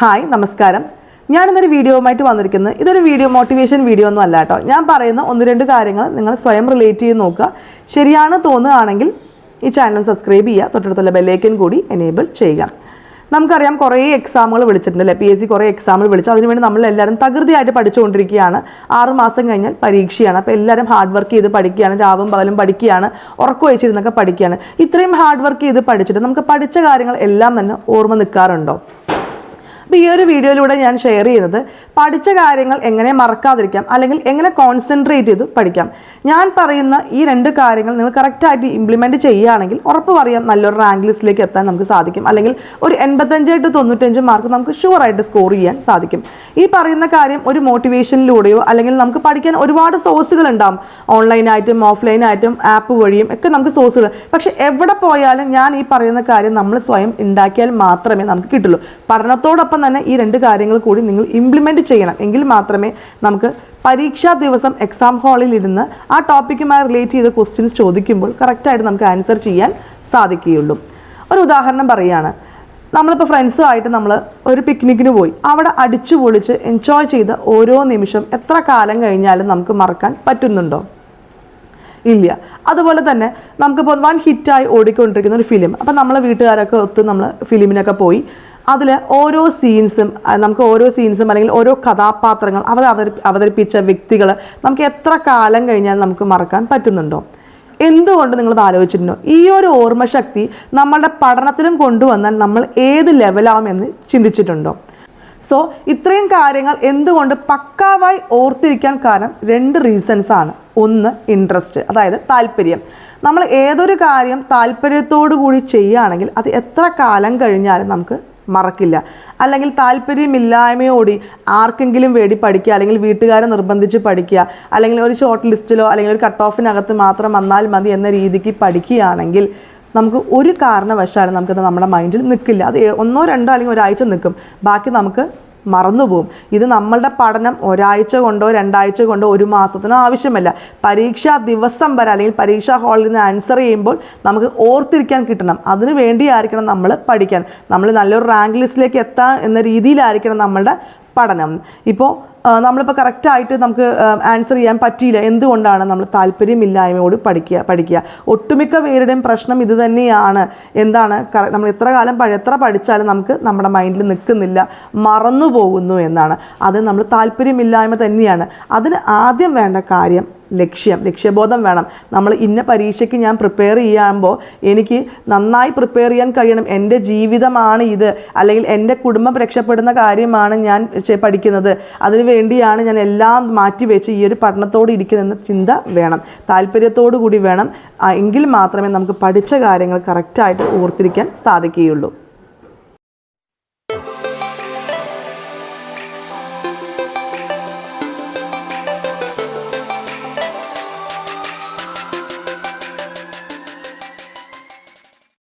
Hi നമസ്കാരം. ഞാനിന്നൊരു വീഡിയോവുമായിട്ട് വന്നിരിക്കുന്നത് ഇതൊരു വീഡിയോ മോട്ടിവേഷൻ വീഡിയോ ഒന്നും അല്ല കേട്ടോ. ഞാൻ പറയുന്ന ഒന്ന് രണ്ട് കാര്യങ്ങൾ നിങ്ങൾ സ്വയം റിലേറ്റ് ചെയ്ത് നോക്കുക. ശരിയാണ് തോന്നുകയാണെങ്കിൽ ഈ ചാനൽ സബ്സ്ക്രൈബ് ചെയ്യുക. തൊട്ടടുത്തുള്ള ബെല്ലേക്കൻ കൂടി എനേബിൾ ചെയ്യുക. നമുക്കറിയാം കുറേ എക്സാമുകൾ വിളിച്ചിട്ടുണ്ട് അല്ലേ? പി എസ് സി കുറേ എക്സാമുകൾ വിളിച്ചു. അതിനുവേണ്ടി നമ്മൾ എല്ലാവരും തകൃതിയായിട്ട് പഠിച്ചുകൊണ്ടിരിക്കുകയാണ്. ആറ് മാസം കഴിഞ്ഞാൽ പരീക്ഷയാണ്. അപ്പോൾ എല്ലാവരും ഹാർഡ് വർക്ക് ചെയ്ത് പഠിക്കുകയാണ്. രാവും പകലും പഠിക്കുകയാണ്. ഉറക്കം വെച്ചിരുന്നൊക്കെ പഠിക്കുകയാണ്. ഇത്രയും ഹാർഡ് വർക്ക് ചെയ്ത് പഠിച്ചിട്ട് നമുക്ക് പഠിച്ച കാര്യങ്ങൾ എല്ലാം തന്നെ ഓർമ്മ നിൽക്കാറുണ്ടോ? അപ്പോൾ ഈ ഒരു വീഡിയോയിലൂടെ ഞാൻ ഷെയർ ചെയ്യുന്നത് പഠിച്ച കാര്യങ്ങൾ എങ്ങനെ മറക്കാതിരിക്കാം അല്ലെങ്കിൽ എങ്ങനെ കോൺസെൻട്രേറ്റ് ചെയ്ത് പഠിക്കാം. ഞാൻ പറയുന്ന ഈ രണ്ട് കാര്യങ്ങൾ നിങ്ങൾ കറക്റ്റായിട്ട് ഇംപ്ലിമെന്റ് ചെയ്യുകയാണെങ്കിൽ ഉറപ്പ് പറയാം നല്ലൊരു റാങ്ക് ലിസ്റ്റിലേക്ക് എത്താൻ നമുക്ക് സാധിക്കും. അല്ലെങ്കിൽ ഒരു എൺപത്തഞ്ച് ടു തൊണ്ണൂറ്റഞ്ച് മാർക്ക് നമുക്ക് ഷുവറായിട്ട് സ്കോർ ചെയ്യാൻ സാധിക്കും. ഈ പറയുന്ന കാര്യം ഒരു മോട്ടിവേഷനിലൂടെയോ അല്ലെങ്കിൽ നമുക്ക് പഠിക്കാൻ ഒരുപാട് സോഴ്സുകൾ ഉണ്ടാകും ഓൺലൈനായിട്ടും ഓഫ്ലൈനായിട്ടും ആപ്പ് വഴിയും ഒക്കെ നമുക്ക് സോഴ്സുകൾ പക്ഷേ എവിടെ പോയാലും ഞാൻ ഈ പറയുന്ന കാര്യം നമ്മൾ സ്വയം ഉണ്ടാക്കിയാൽ മാത്രമേ നമുക്ക് കിട്ടുള്ളൂ. പഠനത്തോടൊപ്പം തന്നെ ഈ രണ്ട് കാര്യങ്ങൾ കൂടി നിങ്ങൾ ഇംപ്ലിമെന്റ് ചെയ്യണം. എങ്കിൽ മാത്രമേ നമുക്ക് പരീക്ഷാ ദിവസം എക്സാം ഹാളിൽ ഇരുന്ന് ആ ടോപ്പിക്കുമായി റിലേറ്റ് ചെയ്ത ക്വസ്റ്റ്യൻസ് ചോദിക്കുമ്പോൾ കറക്റ്റായിട്ട് നമുക്ക് ആൻസർ ചെയ്യാൻ സാധിക്കുകയുള്ളൂ. ഒരു ഉദാഹരണം പറയുകയാണ്. നമ്മളിപ്പോൾ ഫ്രണ്ട്സുമായിട്ട് നമ്മൾ ഒരു പിക്നിക്കിന് പോയി. അവിടെ അടിച്ചു പൊളിച്ച് എൻജോയ് ചെയ്ത ഓരോ നിമിഷം എത്ര കാലം കഴിഞ്ഞാലും നമുക്ക് മറക്കാൻ പറ്റുന്നുണ്ടോ? ഇല്ല. അതുപോലെ തന്നെ നമുക്കിപ്പോൾ വൺ ഹിറ്റായി ഓടിക്കൊണ്ടിരിക്കുന്ന ഒരു ഫിലിം അപ്പം നമ്മളെ വീട്ടുകാരൊക്കെ ഒത്ത് നമ്മൾ ഫിലിമിനൊക്കെ പോയി. അതിൽ ഓരോ സീൻസും നമുക്ക് ഓരോ സീൻസും അല്ലെങ്കിൽ ഓരോ കഥാപാത്രങ്ങൾ അവർ അവതരിപ്പിച്ച വ്യക്തികൾ നമുക്ക് എത്ര കാലം കഴിഞ്ഞാൽ നമുക്ക് മറക്കാൻ പറ്റുന്നുണ്ടോ? എന്തുകൊണ്ട് നിങ്ങളത് ആലോചിച്ചിട്ടുണ്ടോ? ഈ ഒരു ഓർമ്മശക്തി നമ്മളുടെ പഠനത്തിലും കൊണ്ടുവന്നാൽ നമ്മൾ ഏത് ലെവലാവുമെന്ന് ചിന്തിച്ചിട്ടുണ്ടോ? സോ ഇത്രയും കാര്യങ്ങൾ എന്തുകൊണ്ട് പക്കാവായി ഓർത്തിരിക്കാൻ കാരണം രണ്ട് റീസൺസ് ആണ്. ഒന്ന് ഇൻട്രസ്റ്റ് അതായത് താല്പര്യം. നമ്മൾ ഏതൊരു കാര്യം താല്പര്യത്തോടു കൂടി ചെയ്യുകയാണെങ്കിൽ അത് എത്ര കാലം കഴിഞ്ഞാലും നമുക്ക് മറക്കില്ല. അല്ലെങ്കിൽ താല്പര്യമില്ലായ്മയോടി ആർക്കെങ്കിലും വേണ്ടി പഠിക്കുക അല്ലെങ്കിൽ വീട്ടുകാരെ നിർബന്ധിച്ച് പഠിക്കുക അല്ലെങ്കിൽ ഒരു ഷോർട്ട് ലിസ്റ്റിലോ അല്ലെങ്കിൽ ഒരു കട്ട് ഓഫിനകത്ത് മാത്രം വന്നാൽ മതി എന്ന രീതിക്ക് പഠിക്കുകയാണെങ്കിൽ നമുക്ക് ഒരു കാരണവശാലും നമുക്കത് നമ്മുടെ മൈൻഡിൽ നിൽക്കില്ല. അത് ഒന്നോ രണ്ടോ അല്ലെങ്കിൽ ഒരാഴ്ച നിൽക്കും. ബാക്കി നമുക്ക് മറന്നുപോകും. ഇത് നമ്മളുടെ പഠനം ഒരാഴ്ച കൊണ്ടോ രണ്ടാഴ്ച കൊണ്ടോ ഒരു മാസത്തിനോ ആവശ്യമല്ല. പരീക്ഷാ ദിവസം വരെ അല്ലെങ്കിൽ പരീക്ഷാ ഹാളിൽ നിന്ന് ആൻസർ ചെയ്യുമ്പോൾ നമുക്ക് ഓർത്തിരിക്കാൻ കിട്ടണം. അതിനു വേണ്ടിയായിരിക്കണം നമ്മൾ പഠിക്കാൻ. നമ്മൾ നല്ലൊരു റാങ്ക് ലിസ്റ്റിലേക്ക് എത്താൻ എന്ന രീതിയിലായിരിക്കണം നമ്മളുടെ പഠനം. ഇപ്പോൾ നമ്മളിപ്പോൾ കറക്റ്റായിട്ട് നമുക്ക് ആൻസർ ചെയ്യാൻ പറ്റിയില്ല. എന്തുകൊണ്ടാണ് നമ്മൾ താല്പര്യമില്ലായ്മയോട് പഠിക്കുക പഠിക്കുക? ഒട്ടുമിക്ക പേരുടെയും പ്രശ്നം ഇത് തന്നെയാണ്. എന്താണ്? നമ്മൾ എത്ര കാലം എത്ര പഠിച്ചാലും നമുക്ക് നമ്മുടെ മൈൻഡിൽ നിൽക്കുന്നില്ല മറന്നു പോകുന്നു എന്നാണ്. അത് നമ്മൾ താല്പര്യമില്ലായ്മ തന്നെയാണ്. അതിന് ആദ്യം വേണ്ട കാര്യം ലക്ഷ്യം ലക്ഷ്യബോധം വേണം. നമ്മൾ ഇന്ന പരീക്ഷയ്ക്ക് ഞാൻ പ്രിപ്പയർ ചെയ്യുമ്പോൾ എനിക്ക് നന്നായി പ്രിപ്പയർ ചെയ്യാൻ കഴിയണം. എന്റെ ജീവിതമാണ് ഇത്. അല്ലെങ്കിൽ എന്റെ കുടുംബം രക്ഷപ്പെടുന്ന കാര്യമാണ് ഞാൻ പഠിക്കുന്നത്. അതിനുവേണ്ടിയാണ് ഞാൻ എല്ലാം മാറ്റിവെച്ച് ഈ ഒരു പഠനത്തോട് ഇരിക്കുന്നതെന്ന ചിന്ത വേണം. താല്പര്യത്തോടു കൂടി വേണം. എങ്കിൽ മാത്രമേ നമുക്ക് പഠിച്ച കാര്യങ്ങൾ കറക്റ്റായിട്ട് ഓർത്തിരിക്കാൻ സാധിക്കുകയുള്ളൂ.